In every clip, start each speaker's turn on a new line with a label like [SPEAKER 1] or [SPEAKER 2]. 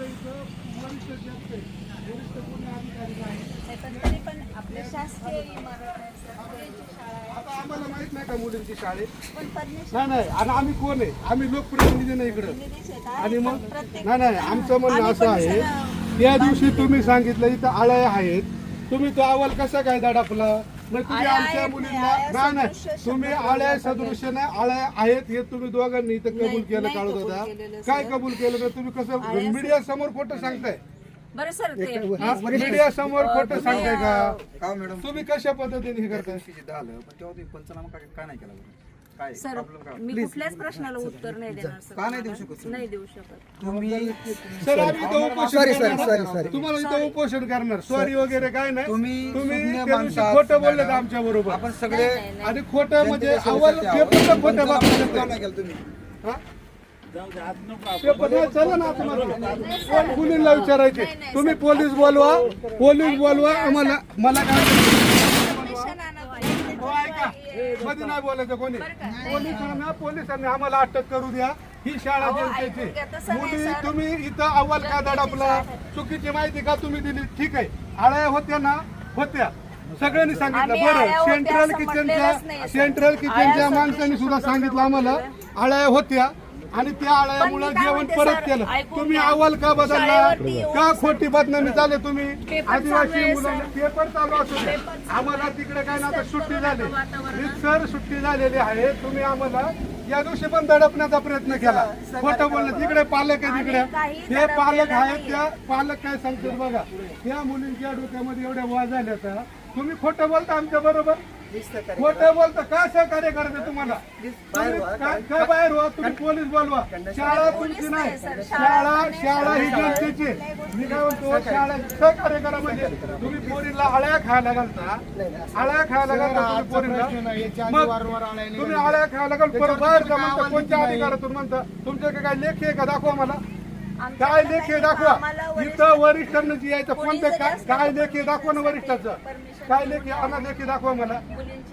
[SPEAKER 1] इथं वरिष्ठ वरिष्ठ अधिकारी नाही.
[SPEAKER 2] पण आपल्या शासकीय
[SPEAKER 1] आता आम्हाला माहीत नाही का मुलींची शाळेत?
[SPEAKER 2] पण परमिशन
[SPEAKER 1] नाही नाही आणि आम्ही कोण आहे? आम्ही लोकप्रतिनिधी नाही इकडं. आणि मग? नाही नाही आमचं म्हणणं असं आहे त्या दिवशी तुम्ही सांगितलं इथं आळ्या आहेत. तुम्ही तो अहवाल कसा काय दडापला? मग तुम्ही
[SPEAKER 2] आळ्या
[SPEAKER 1] आमच्या
[SPEAKER 2] आहेत,
[SPEAKER 1] मुलींना नाही तुम्ही आळ्या सदृश्य नाही आळ्या आहेत हे तुम्ही दोघांनी इथं कबूल केलं काढत होता काय. कबूल केलं तर तुम्ही कसं मीडिया समोर खोटं सांगताय?
[SPEAKER 2] बरं सर ते
[SPEAKER 1] मीडिया समोर खोटं सांगताय का?
[SPEAKER 3] का मॅडम.
[SPEAKER 1] तुम्ही कशा पद्धतीने हे करताय?
[SPEAKER 3] आलं पण तेव्हा तुम्ही पंचनामा का काय नाही केला? काय
[SPEAKER 2] सर
[SPEAKER 3] काय?
[SPEAKER 2] मी कुठल्याच प्रश्नाला उत्तर नाही देणार सर.
[SPEAKER 3] का नाही देऊ शकत, सर?
[SPEAKER 2] नाही देऊ शकत.
[SPEAKER 3] तुम्ही
[SPEAKER 1] सर आम्ही इथं उपोषण
[SPEAKER 4] Sorry, sorry,
[SPEAKER 1] करणार.
[SPEAKER 4] sorry.
[SPEAKER 1] तुम्हाला इथं उपोषण करणार. सॉरी वगैरे काय नाही.
[SPEAKER 3] तुम्ही
[SPEAKER 1] तुम्ही
[SPEAKER 3] सुज्ञ
[SPEAKER 1] त्या दिवशी
[SPEAKER 3] माणसात,
[SPEAKER 1] खोटं बोलले
[SPEAKER 3] मॅडम.
[SPEAKER 1] आमच्या बरोबर.
[SPEAKER 3] आपण सगळे
[SPEAKER 2] नाही, नाही, नाही.
[SPEAKER 1] आणि खोटं म्हणजे
[SPEAKER 3] जनतेच्या
[SPEAKER 1] अव्वल
[SPEAKER 3] आहोत.
[SPEAKER 1] खोटं
[SPEAKER 3] का केला तुम्ही.
[SPEAKER 1] हा? पेपर नाही, चला ना विचारायचे?
[SPEAKER 2] नाही, नाही,
[SPEAKER 1] तुम्ही पोलीस बोलवा. पोलीस बोलवा. आम्हाला मला काय
[SPEAKER 2] आणा
[SPEAKER 1] मध्ये नाही बोलायचं कोणी. पोलिसांना पोलिसांनी आम्हाला अटक करू द्या. ही शाळा जनतेची मुली. तुम्ही इथं अव्वल का दडपला चुकीची माहिती का तुम्ही दिली? ठीक आहे. आळ्या होत्या ना? होत्या. सगळ्यांनी सांगितलं. बरं. सेंट्रल किचनच्या. सेंट्रल किचनच्या माणसांनी सुद्धा सांगितलं आम्हाला. आळ्या होत्या. आणि त्या आळ्यामुळे जेवण परत केलं. तुम्ही
[SPEAKER 2] घ्या.
[SPEAKER 1] अव्वल का बदलला? का खोटी बदनामी झाले तुम्ही? आदिवासी मुलांना. पेपर चालू असू आम्हाला तिकडे काय ना आता सुट्टी झाली. सर सुट्टी झालेली आहे. तुम्ही आम्हाला या दिवशी पण दडपण्याचा प्रयत्न केला. खोटं बोललं तिकडे पालक आहे तिकडे. ते पालक आहेत. त्या पालक काय सांगतात बघा. त्या मुलींच्या डोक्यामध्ये एवढ्या वाज झाल्या तुम्ही खोटं बोलता आमच्या बरोबर? खोटं बोलता का सहकार्य करायचं तुम्हाला? तुम्ही काय काय बाहेर व्हा? तुम्ही पोलीस बोलवा. शाळा तुमची नाही. शाळा शाळा ही जनतेची. मी काय म्हणतो शाळा सहकार्य करा म्हणजे तुम्ही पोरीला आळ्या खायला घालता. आळ्या खायला घालता तुम्ही पोरीला. तुम्ही आळ्या खायला घाल परत बाहेर जा म्हणता कोणत्या अधिकारातून म्हणता? तुमच्याकडे काय लेखी आहे का? दाखवा मला. काय लेखी दाखवा. इथं वरिष्ठांना जी यायचं
[SPEAKER 2] कोणी
[SPEAKER 1] कोणतं काय काय लेखी दाखवा ना वरिष्ठाचं. काय लेखी आणा लेखी दाखवा मला.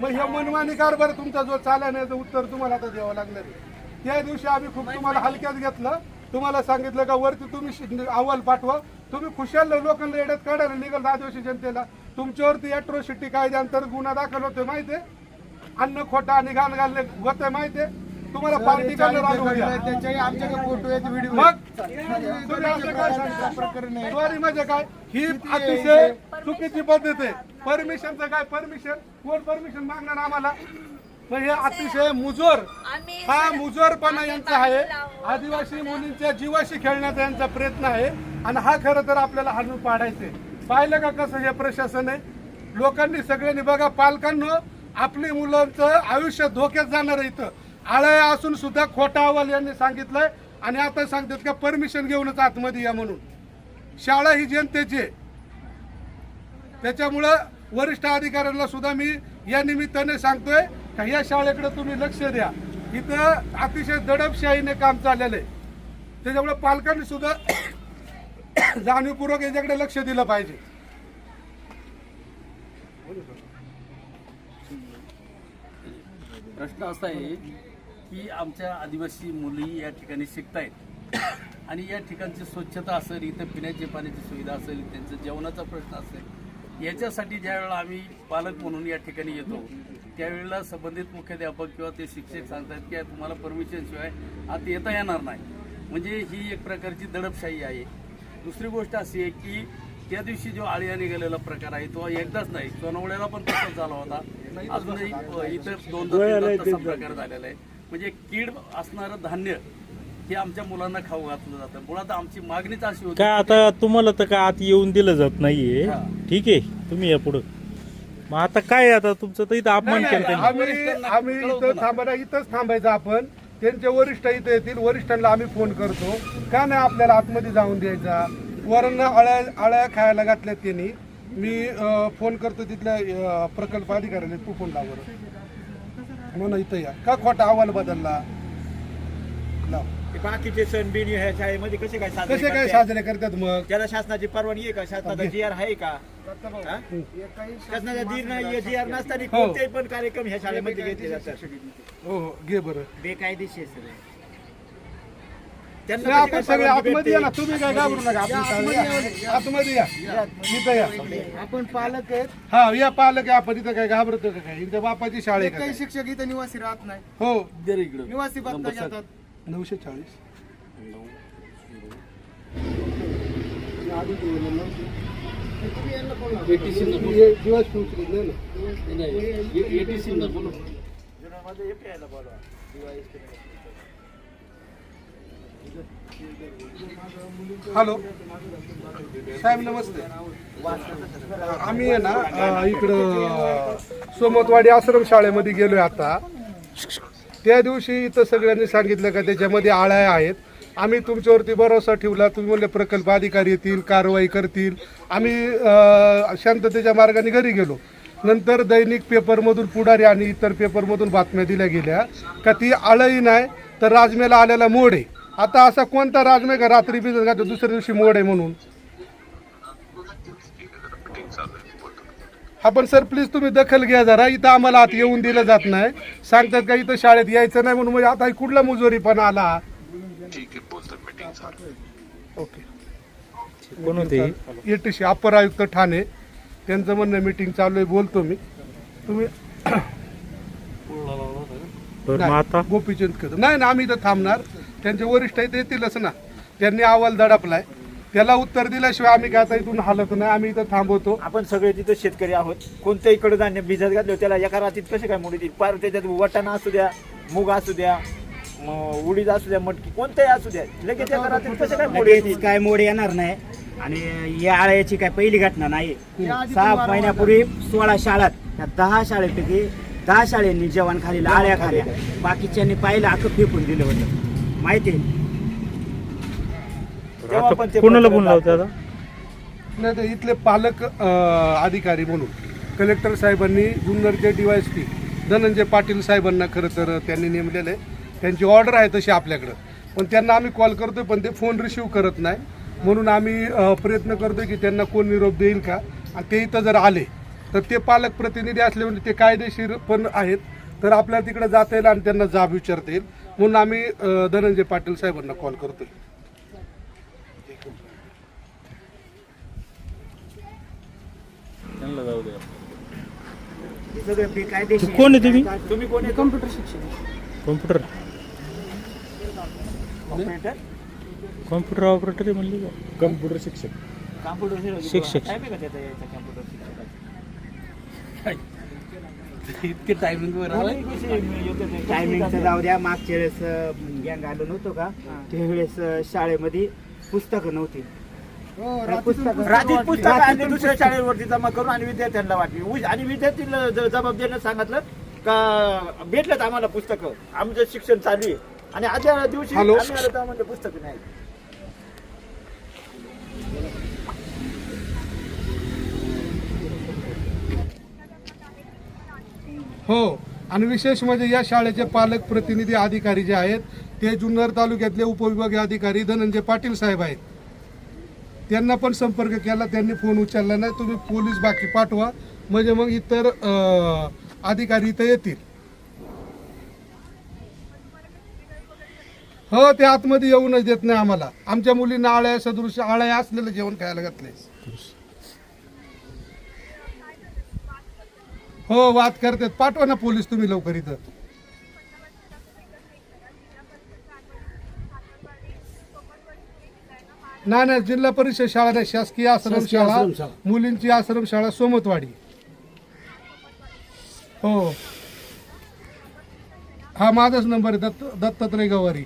[SPEAKER 1] मग हे मनमानी कारभार तुमचा जो चालला नाही उत्तर तुम्हाला आता द्यावं लागणार आहे. त्या दिवशी आम्ही खूप तुम्हाला हलक्यात घेतलं. तुम्हाला सांगितलं का वरती तुम्ही अहवाल पाठवा. तुम्ही खुशाल लोकांना येड्यात काढायला निघाल आदिवासी जनतेला. तुमच्यावरती अॅट्रोसिटी कायद्याअंतर्गत गुन्हा दाखल होतोय माहितीये? अन्न खोटा आणि घाण घालणे होतंय माहितीये? तुम्हाला पार्टी करणार आलो उद्या.
[SPEAKER 4] आमच्याकडे फोटो आहेत व्हिडिओ
[SPEAKER 1] मग? तुम्ही असं काय सांगता? सॉरी म्हणजे काय? ही अतिशय चुकीची पद्धत आहे. परमिशनचं काय? परमिशन? कोण परमिशन मागणार आम्हाला? मग हे अतिशय मुजोर.
[SPEAKER 2] आम्ही
[SPEAKER 1] हा मुजोरपणा यांचा आहे. आदिवासी मुलींच्या जीवाशी खेळण्याचा यांचा प्रयत्न आहे. आणि हा खरं तर आपल्याला हाणून पाडायचे पाहिलं का कसं हे प्रशासन आहे? लोकांनी सगळ्यांनी बघा पालकांना आपली मुलांचं आयुष्य धोक्यात जाणार आहे इथं. आळय असून सुद्धा खोटा अहवाल यांनी सांगितलंय. आणि आता सांगतात का परमिशन घेऊनच आतमध्ये या म्हणून. शाळा ही जनतेची आहे. त्याच्यामुळं वरिष्ठ अधिकाऱ्यांना सुद्धा मी या निमित्ताने सांगतोय का या शाळेकडे तुम्ही लक्ष द्या. इथं अतिशय दडपशाहीने काम चाललेलं आहे. त्याच्यामुळे पालकांनी सुद्धा जाणीवपूर्वक याच्याकडे लक्ष दिलं पाहिजे.
[SPEAKER 5] प्रश्न असा आहे की आमच्या आदिवासी मुली या ठिकाणी शिकतायत. आणि या ठिकाणची स्वच्छता असेल इथं पिण्याची पाण्याची सुविधा असेल त्यांचं जेवणाचा प्रश्न असेल याच्यासाठी ज्या वेळेला आम्ही पालक म्हणून या ठिकाणी येतो त्यावेळेला संबंधित मुख्याध्यापक किंवा ते शिक्षक सांगतात की तुम्हाला परमिशन शिवाय आत येता येणार नाही. म्हणजे ही एक प्रकारची दडपशाही आहे. दुसरी गोष्ट अशी आहे की त्या दिवशी जो आळिया निघालेला प्रकार आहे तो एकदाच नाही सोनवड्याला पण तसाच झाला होता. अजूनही इथं दोनदा तीनदा तसा प्रकार झालेला आहे. म्हणजे कीड असणारं धान्य हे आमच्या मुलांना खाऊ घातलं जातं. मुळात आमची मागणीच अशी होती
[SPEAKER 6] काय आता तुम्हाला तर काय आत येऊन दिलं जात नाहीये.
[SPEAKER 5] हा.
[SPEAKER 6] ठीक आहे तुम्ही या पुढं. मग आता काय आता तुमचं? तर इथं अपमान
[SPEAKER 1] नाही,
[SPEAKER 6] केला त्यांनी.
[SPEAKER 1] आम्ही आम्ही इथं थांबायला इथंच थांबायचं आपण. त्यांचे वरिष्ठ इथे येतील वरिष्ठांना आम्ही फोन करतो. का नाही आपल्याला आतमध्ये जाऊन द्यायचा? वरण आळ्या आळ्या खायला घातल्यात त्यांनी. मी अं, फोन करतो तिथल्या अं, प्रकल्प अधिकाऱ्याला तू फोन लावर म्हणून इथं या. का खोटा अहवाल बदलला? लाव.
[SPEAKER 4] बाकीचे सण बिन ह्या शाळेमध्ये कसे काय साजरे
[SPEAKER 1] कसे काय
[SPEAKER 4] करतात?
[SPEAKER 1] साजरे करतात मग?
[SPEAKER 4] त्याला शासनाची परवानगी आहे का? शासनाचा जी आर आहे का? हा? शासनाचा जी आर नसताना
[SPEAKER 1] हो.
[SPEAKER 4] कोणतेही पण कार्यक्रम ह्या शाळेमध्ये घेतले जातात.
[SPEAKER 1] हो हो घे बरं.
[SPEAKER 4] बेकायदेशीर
[SPEAKER 1] नाही, आपण सगळे आतमध्ये या ना? तुम्ही काय घाबरू नका या. आतमध्ये या. इथं या.
[SPEAKER 7] आपण पालक आहेत.
[SPEAKER 1] हा या पालक आहे आपण इथं काय घाबरतो का काय? इथं बापाची शाळा आहे का
[SPEAKER 7] काही
[SPEAKER 1] काय?
[SPEAKER 7] शिक्षक इथं निवासी राहत नाही.
[SPEAKER 1] हो.
[SPEAKER 7] निवासी पत्ता घेतात
[SPEAKER 1] नऊशे चाळीस. हॅलो. साहेब नमस्ते. आम्ही आहे ना इकडं सोमतवाडी आश्रम शाळेमध्ये गेलोय आता. त्या दिवशी इथं सगळ्यांनी सांगितलं का त्याच्यामध्ये आळ्या आहेत. आम्ही तुमच्यावरती भरोसा ठेवला. तुम्ही म्हणले प्रकल्प अधिकारी येतील कारवाई करतील. आम्ही शांततेच्या मार्गाने घरी गेलो. नंतर दैनिक पेपरमधून पुढारी आणि इतर पेपरमधून बातम्या दिल्या गेल्या का ती आळही नाही तर राजमेला आलेला मोड आहे. आता असा कोणता राजमे का रात्री भिजत घालतो दुसऱ्या दिवशी मोड आहे म्हणून. हा पण सर प्लीज तुम्ही दखल घ्या जरा. इथं आम्हाला आत येऊन दिलं जात नाही. सांगतात का इथं शाळेत यायचं नाही म्हणून म्हणजे आता कुठला मुजोरी पण आला? ओके.
[SPEAKER 6] कोण होते?
[SPEAKER 1] एटीसी अप्पर आयुक्त ठाणे. त्यांचं म्हणणं मीटिंग चालू आहे बोलतो मी. तुम्ही
[SPEAKER 6] मग आता?
[SPEAKER 1] गोपीचंद कदम. नाही ना आम्ही इथं थांबणार. त्यांचे वरिष्ठ आहेत येतीलच ना. त्यांनी अहवाल दडपलाय. त्याला उत्तर दिल्याशिवाय आम्ही काय आता इथून हालत नाही. आम्ही इथं थांबवतो.
[SPEAKER 4] आपण सगळे तिथं शेतकरी आहोत कोणत्याही कडधान्य भिजत घातले त्याला एका रात्रीत कसे काय मोडी पार त्याच्यात वटाणा असू द्या मूग असू द्या म- उडीद असू द्या मटकी कोणत्याही असू द्या लगेच एका रात्रीत कसे काय मोडी
[SPEAKER 8] लगेच काय मोड येणार नाही. आणि या आळ्याची काय पहिली घटना नाही. सहा महिन्यापूर्वी सोळा शाळात या दहा शाळेपैकी दहा शाळेंनी जेवण खाल्लेलं आळ्या खाल्या बाकीच्यांनी पाहिलं अख्खं फेकून दिलं होतं माहिती आहे?
[SPEAKER 4] तेव्हा पण
[SPEAKER 6] आता
[SPEAKER 4] ते
[SPEAKER 6] कोणाला
[SPEAKER 4] प्रकरण
[SPEAKER 6] फोन लावते आता
[SPEAKER 1] नाही तर इथले पालक अं, अधिकारी म्हणून. कलेक्टर साहेबांनी जुन्नरचे डीवायएसपी धनंजय पाटील साहेबांना खरं तर त्यांनी नेमलेलं आहे. त्यांची ऑर्डर आहे तशी आपल्याकडं. पण त्यांना आम्ही कॉल करतोय पण ते फोन रिसीव करत नाही. म्हणून आम्ही अं, प्रयत्न करतोय की त्यांना कोण निरोप देईल का? आणि ते इथं जर आले तर ते पालक प्रतिनिधी असले म्हणजे ते कायदेशीर पण आहेत. तर आपल्याला तिकडे जाता येईल आणि त्यांना जाब विचारता येईल. म्हणून आम्ही धनंजय पाटील साहेबांना कॉल करतोय.
[SPEAKER 8] हे.
[SPEAKER 6] कोण आहे तुम्ही?
[SPEAKER 4] तुम्ही कोणी
[SPEAKER 8] कम्प्युटर शिक्षण
[SPEAKER 6] कॉम्प्युटर
[SPEAKER 4] ऑपरेटर
[SPEAKER 6] कॉम्प्युटर ऑपरेटर म्हणले
[SPEAKER 7] कम्प्युटर शिक्षक.
[SPEAKER 4] कॉम्प्युटर
[SPEAKER 6] शिक्षक.
[SPEAKER 4] टाईप आहे का त्याचा याचा कॉम्प्युटर शिक्षकाचा
[SPEAKER 5] इतके टायमिंग वर आलाय.
[SPEAKER 8] टायमिंगचं जाऊ द्या. मागच्या वेळेस गँग आलो नव्हतो का? त्यावेळेस शाळेमध्ये पुस्तकं नव्हती. पुस्तकं
[SPEAKER 4] रात्री पुस्तक आणली दुसऱ्या शाळेवरती जमा करून आणि विद्यार्थ्यांना वाटली. उज- आणि विद्यार्थ्यांना ज- जबाब देणं सांगितलं का भेटलं आम्हाला पुस्तकं. आमचं शिक्षण चालू आहे. आणि आजच्या दिवशी? आम्ही आलो तर पुस्तकं नाही.
[SPEAKER 1] हो. आणि विशेष म्हणजे या शाळेचे पालक प्रतिनिधी अधिकारी जे आहेत ते जुन्नर तालुक्यातले उपविभागीय अधिकारी धनंजय पाटील साहेब आहेत. त्यांना पण संपर्क केला त्यांनी फोन उचलला नाही तुम्ही पोलीस बाकी पाठवा म्हणजे मग इतर अधिकारी इथं येतील. हो ते आतमध्ये येऊनच देत नाही आम्हाला. आमच्या मुलींना आळ्या सदृश आळ्या असलेलं जेवण खायला घातले हो वाद करतात. पाठवा ना पोलीस तुम्ही लवकर इथं. नाही नाही जिल्हा परिषद शाळा नाही शासकीय आश्रम शाळा. मुलींची आश्रम शाळा सोमतवाडी. हो. हा माझाच नंबर आहे दत्त दत्तात्रय गवारी.